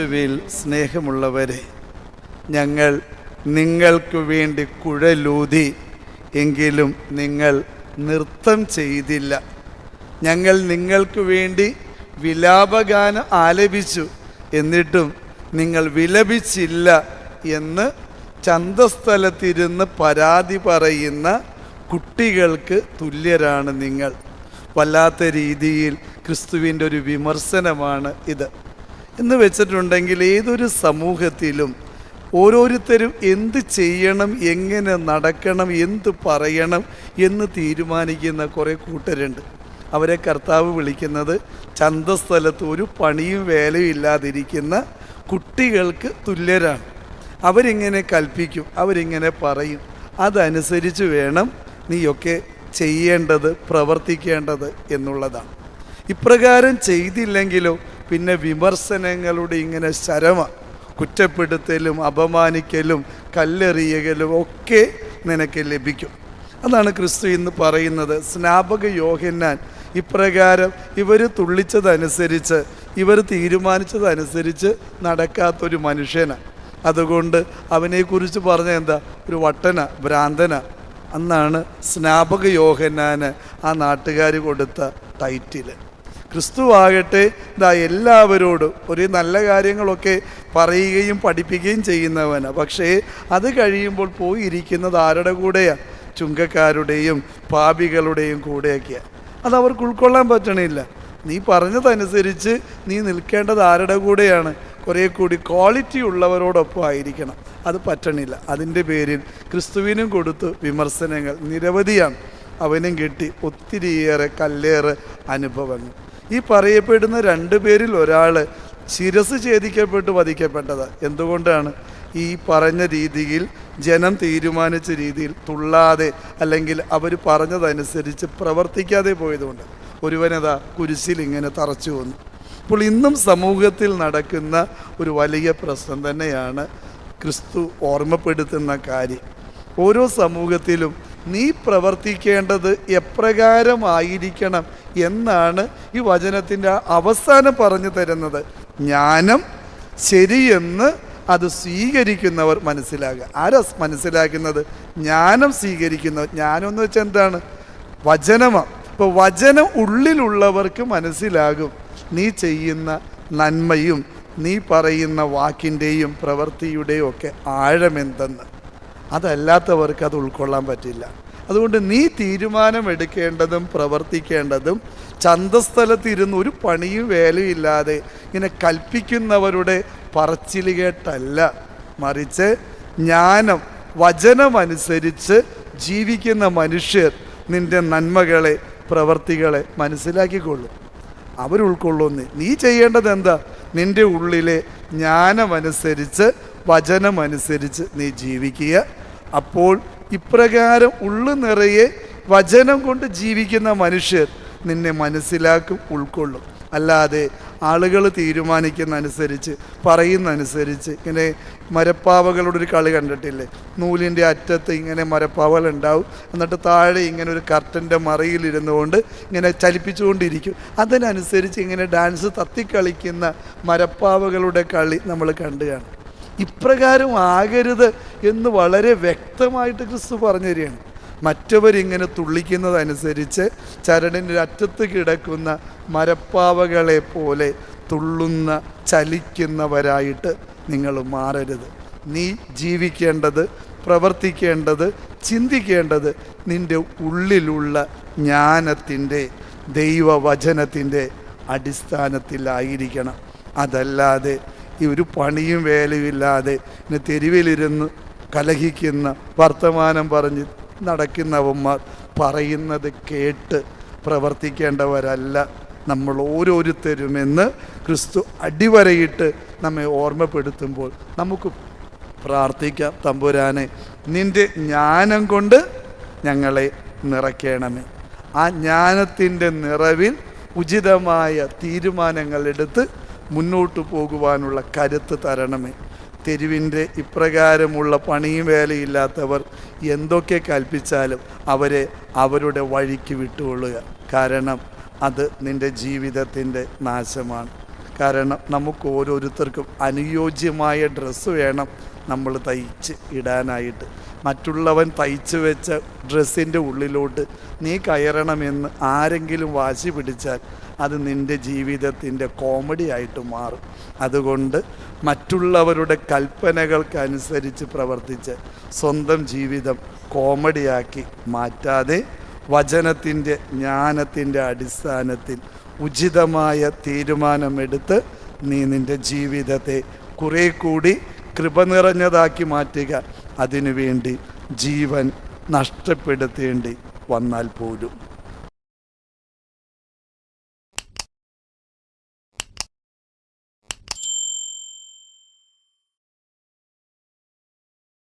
ക്രിസ്തുവിൽ സ്നേഹമുള്ളവരെ ഞങ്ങൾ നിങ്ങൾക്ക് വേണ്ടി കുഴലൂതി എങ്കിലും നിങ്ങൾ നൃത്തം ചെയ്തില്ല. ഞങ്ങൾ നിങ്ങൾക്ക് വേണ്ടി വിലാപഗാനം ആലപിച്ചു എന്നിട്ടും നിങ്ങൾ വിലപിച്ചില്ല എന്ന് ചന്തസ്ഥലത്തിരുന്ന് പരാതി പറയുന്ന കുട്ടികൾക്ക് തുല്യരാണ് നിങ്ങൾ. വല്ലാത്ത രീതിയിൽ ക്രിസ്തുവിന്റെ ഒരു വിമർശനമാണ് ഇത്. എന്ന് വെച്ചിട്ടുണ്ടെങ്കിൽ ഏതൊരു സമൂഹത്തിലും ഓരോരുത്തരും എന്ത് ചെയ്യണം എങ്ങനെ നടക്കണം എന്ത് പറയണം എന്ന് തീരുമാനിക്കുന്ന കുറേ കൂട്ടരുണ്ട്. അവരെ കർത്താവ് വിളിക്കുന്നത് ചന്തസ്ഥലത്ത് ഒരു പണിയും വേലയും ഇല്ലാതിരിക്കുന്ന കുട്ടികൾക്ക് തുല്യരാണ്. അവരിങ്ങനെ കൽപ്പിക്കും അവരിങ്ങനെ പറയും. അതനുസരിച്ച് വേണം നീയൊക്കെ ചെയ്യേണ്ടത് പ്രവർത്തിക്കേണ്ടത് എന്നുള്ളതാണ്. ഇപ്രകാരം ചെയ്തില്ലെങ്കിലോ പിന്നെ വിമർശനങ്ങളുടെ ഇങ്ങനെ ശരമ കുറ്റപ്പെടുത്തലും അപമാനിക്കലും കല്ലെറിയലും ഒക്കെ നിനക്ക് ലഭിക്കും. അതാണ് ക്രിസ്തു ഇന്ന് പറയുന്നത്. സ്നാപക യോഹന്നാൻ ഇപ്രകാരം ഇവർ തുള്ളിച്ചതനുസരിച്ച് ഇവർ തീരുമാനിച്ചതനുസരിച്ച് നടക്കാത്തൊരു മനുഷ്യനാണ് അതുകൊണ്ട് അവനെക്കുറിച്ച് പറഞ്ഞ എന്താ? ഒരു വട്ടന ഭ്രാന്തന. അന്നാണ് സ്നാപക യോഹന്നാന് ആ നാട്ടുകാർ കൊടുത്ത ടൈറ്റിൽ ക്രിസ്തു ആകട്ടെ ഇതാ എല്ലാവരോടും ഒരു നല്ല കാര്യങ്ങളൊക്കെ പറയുകയും പഠിപ്പിക്കുകയും ചെയ്യുന്നവനാണ് പക്ഷേ അത് കഴിയുമ്പോൾ പോയി ഇരിക്കുന്നത് ആരുടെ കൂടെയാണ് ചുങ്കക്കാരുടെയും പാപികളുടെയും കൂടെയൊക്കെയാണ് അത് അവർക്ക് ഉൾക്കൊള്ളാൻ പറ്റണില്ല. നീ പറഞ്ഞതനുസരിച്ച് നീ നിൽക്കേണ്ടത് ആരുടെ കൂടെയാണ്? കുറേ കൂടി ക്വാളിറ്റി ഉള്ളവരോടൊപ്പം ആയിരിക്കണം. അത് പറ്റണില്ല. അതിന്റെ പേരിൽ ക്രിസ്തുവിനും കൊടുത്ത് വിമർശനങ്ങൾ നിരവധിയാണ്. അവനും കിട്ടി ഒത്തിരിയേറെ കല്ലേറ് അനുഭവങ്ങൾ. ഈ പറയപ്പെടുന്ന രണ്ടു പേരിൽ ഒരാൾ ശിരസ് ഛേദിക്കപ്പെട്ട് വധിക്കപ്പെട്ടത്. എന്തുകൊണ്ടാണ്? ഈ പറഞ്ഞ രീതിയിൽ ജനം തീരുമാനിച്ച രീതിയിൽ തുള്ളാതെ അല്ലെങ്കിൽ അവർ പറഞ്ഞതനുസരിച്ച് പ്രവർത്തിക്കാതെ പോയതുകൊണ്ട് ഒരുവനതാ കുരിശിൽ ഇങ്ങനെ തറച്ചു വന്നു അപ്പോൾ ഇന്നും സമൂഹത്തിൽ നടക്കുന്ന ഒരു വലിയ പ്രശ്നം തന്നെയാണ് ക്രിസ്തു ഓർമ്മപ്പെടുത്തുന്ന കാര്യം. ഓരോ സമൂഹത്തിലും നീ പ്രവർത്തിക്കേണ്ടത് എപ്രകാരമായിരിക്കണം എന്നാണ് ഈ വചനത്തിന്റെ അവസാനം പറഞ്ഞു തരുന്നത്. ജ്ഞാനം ശരിയെന്ന് അത് സ്വീകരിക്കുന്നവർ മനസ്സിലാകുക. ആരാ മനസ്സിലാക്കുന്നത്? ജ്ഞാനം സ്വീകരിക്കുന്നവർ. ജ്ഞാനം എന്ന് വെച്ചാൽ എന്താണ്? വചനമാണ് ഇപ്പോൾ വചനം ഉള്ളിലുള്ളവർക്ക് മനസ്സിലാകും. നീ ചെയ്യുന്ന നന്മയും നീ പറയുന്ന വാക്കിന്റെയും പ്രവൃത്തിയുടെയും ഒക്കെ ആഴമെന്തെന്ന്. അതല്ലാത്തവർക്ക് അത് ഉൾക്കൊള്ളാൻ പറ്റില്ല. അതുകൊണ്ട് നീ തീരുമാനമെടുക്കേണ്ടതും പ്രവർത്തിക്കേണ്ടതും ചന്തസ്ഥലത്തിരുന്ന് ഒരു പണിയും വേലയും ഇല്ലാതെ ഇങ്ങനെ കൽപ്പിക്കുന്നവരുടെ പറച്ചിൽ കേട്ടല്ല മറിച്ച് ജ്ഞാനം വചനമനുസരിച്ച് ജീവിക്കുന്ന മനുഷ്യർ നിന്റെ നന്മകളെ പ്രവർത്തികളെ മനസ്സിലാക്കിക്കൊള്ളും. അവരുൾക്കൊള്ളുന്നു. നീ ചെയ്യേണ്ടത് എന്താ നിന്റെ ഉള്ളിലെ ജ്ഞാനമനുസരിച്ച് വചനമനുസരിച്ച് നീ ജീവിക്കുക. അപ്പോൾ ഇപ്രകാരം ഉള്ളു നിറയെ വചനം കൊണ്ട് ജീവിക്കുന്ന മനുഷ്യർ നിന്നെ മനസ്സിലാക്കും ഉൾക്കൊള്ളും. അല്ലാതെ ആളുകൾ തീരുമാനിക്കുന്ന അനുസരിച്ച് പറയുന്ന അനുസരിച്ച് ഇങ്ങനെ മരപ്പാവകളുടെ ഒരു കളി കണ്ടിട്ടില്ലേ? നൂലിന്റെ അറ്റത്ത് ഇങ്ങനെ മരപ്പാവകൾ ഉണ്ടാവും എന്നിട്ട് താഴെ ഇങ്ങനെ ഒരു കർട്ടന്റെ മറയിലിരുന്നു കൊണ്ട് ഇങ്ങനെ ചലിപ്പിച്ചുകൊണ്ടിരിക്കും. അതിനനുസരിച്ച് ഇങ്ങനെ ഡാൻസ് തത്തിക്കളിക്കുന്ന മരപ്പാവകളുടെ കളി നമ്മൾ കണ്ടു കാണും. ഇപ്രകാരം ആകരുത് എന്ന് വളരെ വ്യക്തമായിട്ട് ക്രിസ്തു പറഞ്ഞു തരികയാണ് മറ്റവരിങ്ങനെ തുള്ളിക്കുന്നതനുസരിച്ച് ചരടിന്റെ അറ്റത്ത് കിടക്കുന്ന മരപ്പാവകളെ പോലെ തുള്ളുന്ന ചലിക്കുന്നവരായിട്ട് നിങ്ങൾ മാറരുത്. നീ ജീവിക്കേണ്ടത് പ്രവർത്തിക്കേണ്ടത് ചിന്തിക്കേണ്ടത് നിന്റെ ഉള്ളിലുള്ള ജ്ഞാനത്തിന്റെ ദൈവവചനത്തിന്റെ അടിസ്ഥാനത്തിലായിരിക്കണം. അതല്ലാതെ ഈ ഒരു പണിയും വേലയുമില്ലാതെ പിന്നെ തെരുവിലിരുന്ന് കലഹിക്കുന്ന വർത്തമാനം പറഞ്ഞ് നടക്കുന്നവന്മാർ പറയുന്നത് കേട്ട് പ്രവർത്തിക്കേണ്ടവരല്ല. നമ്മൾ ഓരോരുത്തരുമെന്ന് ക്രിസ്തു അടിവരയിട്ട് നമ്മെ ഓർമ്മപ്പെടുത്തുമ്പോൾ നമുക്ക് പ്രാർത്ഥിക്കാം തമ്പുരാനെ നിന്റെ ജ്ഞാനം കൊണ്ട് ഞങ്ങളെ നിറയ്ക്കണമേ. ആ ജ്ഞാനത്തിന്റെ നിറവിൽ ഉചിതമായ തീരുമാനങ്ങൾ എടുത്ത് മുന്നോട്ട് പോകുവാനുള്ള കരുത്ത് തരണമേ. തെരുവിന്റെ ഇപ്രകാരമുള്ള പണിയും വേലയില്ലാത്തവർ എന്തൊക്കെ കൽപ്പിച്ചാലും അവരെ അവരുടെ വഴിക്ക് വിട്ടുകൊള്ളുക. കാരണം അത് നിന്റെ ജീവിതത്തിന്റെ നാശമാണ്. കാരണം നമുക്ക് ഓരോരുത്തർക്കും അനുയോജ്യമായ ഡ്രസ്സ് വേണം നമ്മൾ തയ്ച്ച് ഇടാനായിട്ട്. മറ്റുള്ളവൻ തയ്ച്ചു വെച്ച ഡ്രസ്സിന്റെ ഉള്ളിലോട്ട് നീ കയറണമെന്ന് ആരെങ്കിലും വാശി പിടിച്ചാൽ അത് നിന്റെ ജീവിതത്തിന്റെ കോമഡി ആയിട്ട് മാറും. അതുകൊണ്ട് മറ്റുള്ളവരുടെ കൽപ്പനകൾക്കനുസരിച്ച് പ്രവർത്തിച്ച് സ്വന്തം ജീവിതം കോമഡിയാക്കി മാറ്റാതെ വചനത്തിന്റെ ജ്ഞാനത്തിന്റെ അടിസ്ഥാനത്തിൽ ഉചിതമായ തീരുമാനമെടുത്ത് നീ നിന്റെ ജീവിതത്തെ കുറേ കൂടി കൃപ നിറഞ്ഞതാക്കി മാറ്റുക. അതിനുവേണ്ടി ജീവൻ നഷ്ടപ്പെടുത്തേണ്ടി വന്നാൽ പോലും.